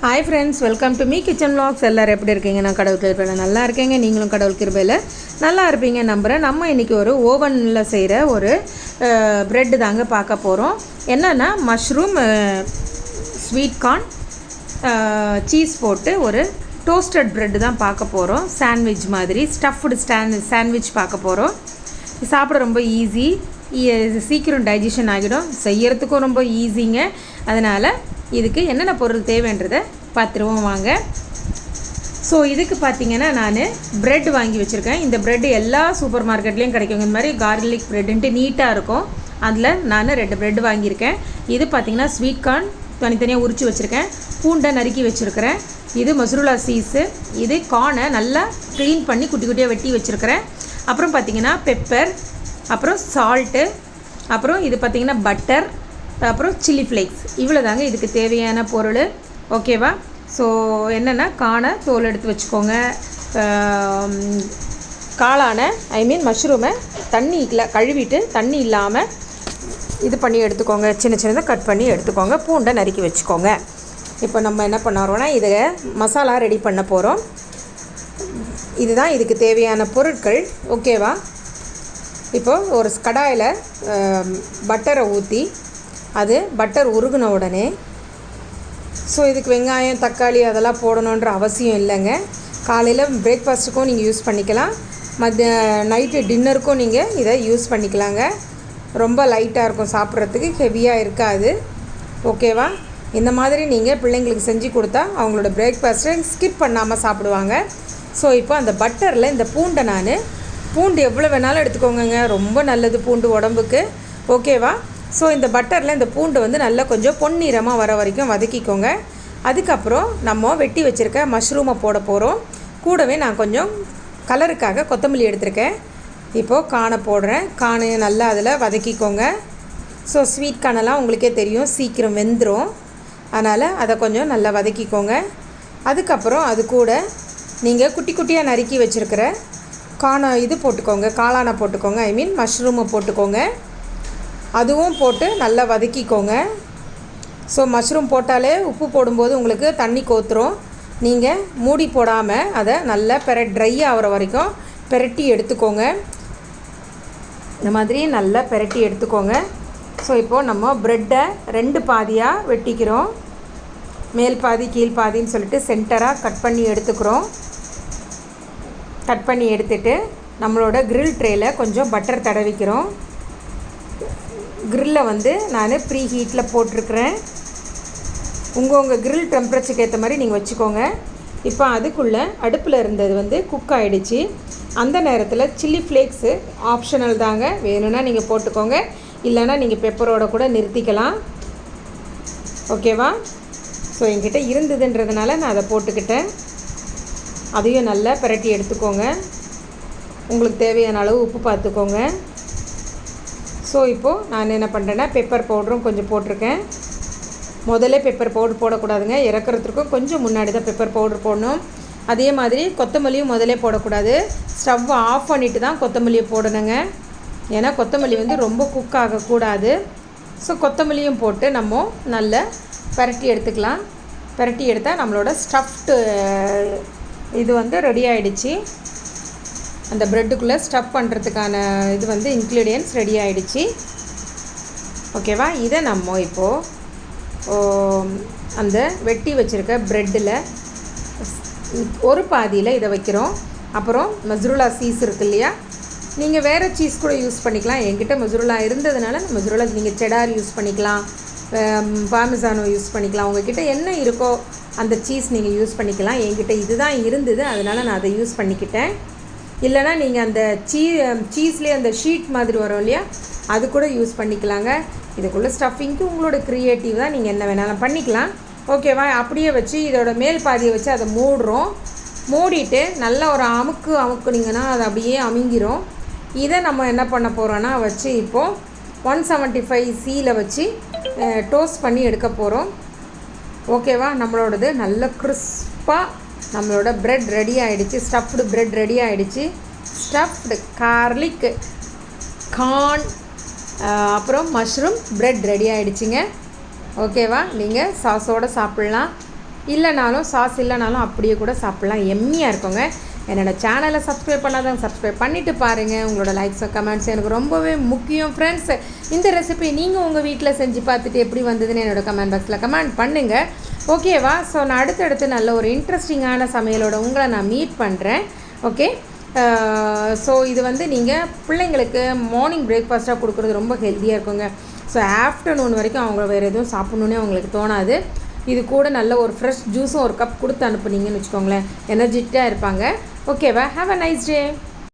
Hi friends welcome to me kitchen vlogs எல்லோரும் எப்படி இருக்கீங்க? நான் கடவுள் கிருபையில் நல்லா இருக்கேங்க. நீங்களும் கடவுள் கிருபையில் நல்லா இருப்பீங்க நம்புகிறேன் நம்ம இன்றைக்கி ஒரு ஓவனில் செய்கிற ஒரு ப்ரெட்டு தாங்க பார்க்க போகிறோம் என்னென்னா மஷ்ரூம் ஸ்வீட் கார்ன் சீஸ் போட்டு ஒரு டோஸ்டட் ப்ரெட்டு தான் பார்க்க போகிறோம் சாண்ட்விச் மாதிரி ஸ்டஃப்டு ஸ்டாண்ட் சாண்ட்விச் பார்க்க போகிறோம் சாப்பிட ரொம்ப ஈஸி சீக்கிரம் டைஜஷன் ஆகிடும். செய்கிறதுக்கும் ரொம்ப ஈஸிங்க அதனால் இதுக்கு என்னென்ன பொருள் தேவைன்றதை பார்த்துருவோம் வாங்க. ஸோ இதுக்கு பார்த்தீங்கன்னா நான் ப்ரெட் வாங்கி வச்சுருக்கேன். இந்த ப்ரெட் எல்லா சூப்பர் மார்க்கெட்லேயும் கிடைக்கும். இந்த மாதிரி கார்லிக் ப்ரெட்டுன்ட்டு நீட்டாக இருக்கும். அதில் நான் ரெண்டு ப்ரெட் வாங்கியிருக்கேன். இது பார்த்தீங்கன்னா ஸ்வீட் கார்ன் தனித்தனியாக உரித்து வச்சுருக்கேன். பூண்டை நறுக்கி வச்சுருக்கிறேன். இது மசுருலா சீஸு இது கார்னை நல்லா க்ளீன் பண்ணி குட்டி குட்டியாக வெட்டி வச்சுருக்கிறேன். அப்புறம் பார்த்திங்கன்னா பெப்பர் அப்புறம் சால்ட்டு அப்புறம் இது பார்த்தீங்கன்னா பட்டர் அப்புறம் சில்லி ஃப்ளேக்ஸ் இவ்வளோ தாங்க இதுக்கு தேவையான பொருள். ஓகேவா ஸோ என்னென்னா காணை தோல் எடுத்து வச்சுக்கோங்க. காளானை ஐ மீன் மஷ்ரூமை தண்ணியில் கழுவிட்டு தண்ணி இல்லாமல் இது பண்ணி எடுத்துக்கோங்க. சின்ன சின்னதாக கட் பண்ணி எடுத்துக்கோங்க. பூண்டை நறுக்கி வச்சுக்கோங்க. இப்போ நம்ம என்ன பண்ணுறோம்னா இதை மசாலா ரெடி பண்ண போகிறோம் இதுதான் இதுக்கு தேவையான பொருட்கள். ஓகேவா இப்போது ஒரு கடாயில் பட்டரை ஊற்றி அது பட்டர் உருகின உடனே ஸோ இதுக்கு வெங்காயம் தக்காளி அதெல்லாம் போடணுன்ற அவசியம் இல்லைங்க. காலையில் பிரேக்ஃபாஸ்ட்டுக்கும் நீங்கள் யூஸ் பண்ணிக்கலாம். மத்திய நைட்டு டின்னருக்கும் நீங்கள் இதை யூஸ் பண்ணிக்கலாங்க. ரொம்ப லைட்டாக இருக்கும் சாப்பிட்றதுக்கு ஹெவியாக இருக்காது. ஓகேவா இந்த மாதிரி நீங்கள் பிள்ளைங்களுக்கு செஞ்சு கொடுத்தா அவங்களோட பிரேக்ஃபாஸ்ட்டை ஸ்கிப் பண்ணாமல் சாப்பிடுவாங்க. ஸோ இப்போ அந்த பட்டரில் இந்த பூண்டை நான் பூண்டு எவ்வளோ வேணாலும் எடுத்துக்கோங்க ரொம்ப நல்லது பூண்டு உடம்புக்கு. ஓகேவா ஸோ இந்த பட்டரில் இந்த பூண்டு வந்து நல்லா கொஞ்சம் பொன்னிறமாக வர வரைக்கும் வதக்கிக்கோங்க. அதுக்கப்புறம் நம்ம வெட்டி வச்சுருக்க மஷ்ரூமை போட போகிறோம் கூடவே நான் கொஞ்சம் கலருக்காக கொத்தமல்லி எடுத்திருக்கேன். இப்போது காணை போடுறேன். காணை நல்லா அதில் வதக்கிக்கோங்க. ஸோ ஸ்வீட் காணெல்லாம் உங்களுக்கே தெரியும். சீக்கிரம் வெந்துடும் அதனால் அதை கொஞ்சம் நல்லா வதக்கிக்கோங்க. அதுக்கப்புறம் அது கூட நீங்கள் குட்டி குட்டியாக நறுக்கி வச்சுருக்கிற காண இது போட்டுக்கோங்க காளானை போட்டுக்கோங்க ஐ மீன் மஷ்ரூமை போட்டுக்கோங்க. அதுவும் போட்டு நல்லா வதக்கிக்கோங்க. ஸோ மஷ்ரூம் போட்டாலே உப்பு போடும்போது உங்களுக்கு தண்ணி கோத்துரும். நீங்கள் மூடி போடாமல் அதை நல்லா பெர ட்ரை ஆகிற வரைக்கும் பெரட்டி எடுத்துக்கோங்க. இந்த மாதிரி நல்லா பெரட்டி எடுத்துக்கோங்க. ஸோ இப்போது நம்ம ப்ரெட்டை ரெண்டு பாதியாக வெட்டிக்கிறோம். மேல் பாதி கீழ் பாதின்னு சொல்லிட்டு சென்டராக கட் பண்ணி எடுத்துக்கிறோம். கட் பண்ணி எடுத்துட்டு நம்மளோட கிரில் ட்ரேயில் கொஞ்சம் பட்டர் தடவிக்கிறோம். க்ரில்லை வந்து நான் ப்ரீ ஹீட்டில் போட்டிருக்கிறேன். உங்கள் உங்கள் கிரில் டெம்பரேச்சருக்கு ஏற்ற மாதிரி நீங்கள் வச்சுக்கோங்க. இப்போ அதுக்குள்ளே அடுப்பில் இருந்தது வந்து குக் ஆகிடுச்சு அந்த நேரத்தில் சில்லி ஃப்ளேக்ஸு ஆப்ஷனல் தாங்க. வேணும்னா நீங்கள் போட்டுக்கோங்க. இல்லைன்னா நீங்கள் பெப்பரோட கூட நிறுத்திக்கலாம். ஓகேவா ஸோ என்கிட்ட இருந்ததுன்றதுனால நான் அதை போட்டுக்கிட்டேன். அதையும் நல்லா பிரட்டி எடுத்துக்கோங்க. உங்களுக்கு தேவையான அளவு உப்பு பார்த்துக்கோங்க. ஸோ இப்போது நான் என்ன பண்ணுறேன்னா பெப்பர் பவுடரும் கொஞ்சம் போட்டிருக்கேன். முதல்ல பெப்பர் பவுடர் போடக்கூடாதுங்க. இறக்குறதுக்கும் கொஞ்சம் முன்னாடி தான் பெப்பர் பவுடர் போடணும். அதே மாதிரி கொத்தமல்லியும் முதல்ல போடக்கூடாது. ஸ்டவ் ஆஃப் பண்ணிவிட்டு தான் கொத்தமல்லியை போடணுங்க. ஏன்னா கொத்தமல்லி வந்து ரொம்ப குக் ஆகக்கூடாது. ஸோ கொத்தமல்லியும் போட்டு நம்ம நல்லா பரட்டி எடுத்துக்கலாம். பரட்டி எடுத்தால் நம்மளோட ஸ்டஃப்டு இது வந்து ரெடி ஆகிடுச்சு அந்த ப்ரெட்டுக்குள்ளே ஸ்டஃப் பண்ணுறதுக்கான இது வந்து இன்க்ரீடியன்ஸ் ரெடி ஆகிடுச்சு ஓகேவா இதை நம்ம இப்போது ஓ, அந்த வெட்டி வச்சுருக்க ப்ரெட்டில் ஒரு பாதியில் இதை வைக்கிறோம். அப்புறம் மஸ்ருலா சீஸ் இருக்கு இல்லையா? நீங்கள் வேறு சீஸ் கூட யூஸ் பண்ணிக்கலாம். என்கிட்ட மசுருலா இருந்ததுனால நான் மசுருலா நீங்கள் செடார் யூஸ் பண்ணிக்கலாம். பாமிசானோ யூஸ் பண்ணிக்கலாம். உங்ககிட்ட என்ன இருக்கோ அந்த சீஸ் நீங்கள் யூஸ் பண்ணிக்கலாம். என்கிட்ட இதுதான் இருந்தது. அதனால் நான் அதை யூஸ் பண்ணிக்கிட்டேன். இல்லைனா நீங்கள் அந்த சீ சீஸ்லேயே அந்த ஷீட் மாதிரி வரும் இல்லையா? அது கூட யூஸ் பண்ணிக்கலாங்க. இதுக்குள்ளே ஸ்டஃபிங்க்கு உங்களோட க்ரியேட்டிவ் தான் நீங்கள் என்ன வேணாலும் பண்ணிக்கலாம். ஓகேவா அப்படியே வச்சு இதோட மேல் பாதியை வச்சு அதை மூடுறோம். மூடிட்டு நல்ல ஒரு அமுக்கு அமுக்குனிங்கன்னா அது அப்படியே அமுங்கிரும். இதை நம்ம என்ன பண்ண போகிறோன்னா வச்சு இப்போது ஒன் செவன்ட்டி ஃபைவ் சியில் வச்சு டோஸ்ட் பண்ணி எடுக்க போகிறோம் ஓகேவா? நம்மளோடது நல்ல கிறிஸ்பாக நம்மளோட ப்ரெட் ரெடி ஆகிடுச்சு ஸ்டஃப்டு ப்ரெட் ரெடி ஆகிடுச்சு ஸ்டஃப்டு கார்லிக் கார்ன் அப்புறம் மஷ்ரூம் ப்ரெட் ரெடி ஆகிடுச்சிங்க ஓகேவா? நீங்கள் சாஸோடு சாப்பிட்லாம். இல்லைனாலும் சாஸ் இல்லைனாலும் அப்படியே கூட சாப்பிட்லாம். எம்மியாக இருக்குங்க. என்னோடய சேனலை சப்ஸ்கிரைப் பண்ணாதவங்க சப்ஸ்கிரைப் பண்ணிவிட்டு பாருங்கள் உங்களோட லைக்ஸ் கமெண்ட்ஸ் எனக்கு ரொம்பவே முக்கியம். ஃப்ரெண்ட்ஸ் இந்த ரெசிபி நீங்கள் உங்கள் வீட்டில் செஞ்சு பார்த்துட்டு எப்படி வந்ததுன்னு என்னோட கமெண்ட் பாக்ஸில் கமெண்ட் பண்ணுங்கள் ஓகேவா ஸோ நான் அடுத்தடுத்து நல்ல ஒரு இன்ட்ரெஸ்டிங்கான சமையலோட உங்களை நான் மீட் பண்ணுறேன் ஓகே ஸோ இது வந்து நீங்கள் பிள்ளைங்களுக்கு மார்னிங் பிரேக்ஃபாஸ்ட்டாக கொடுக்குறது ரொம்ப ஹெல்த்தியாக இருக்குங்க. ஸோ ஆஃப்டர்நூன் வரைக்கும் அவங்க வேறு எதுவும் சாப்பிட்ணுன்னே அவங்களுக்கு தோணாது. இது கூட நல்ல ஒரு ஃப்ரெஷ் ஜூஸும் ஒரு கப் கொடுத்து அனுப்புனீங்கன்னு வச்சுக்கோங்களேன். எனர்ஜெட்டிக்காக இருப்பாங்க. ஓகேவா ஹாவ் அ நைஸ் டே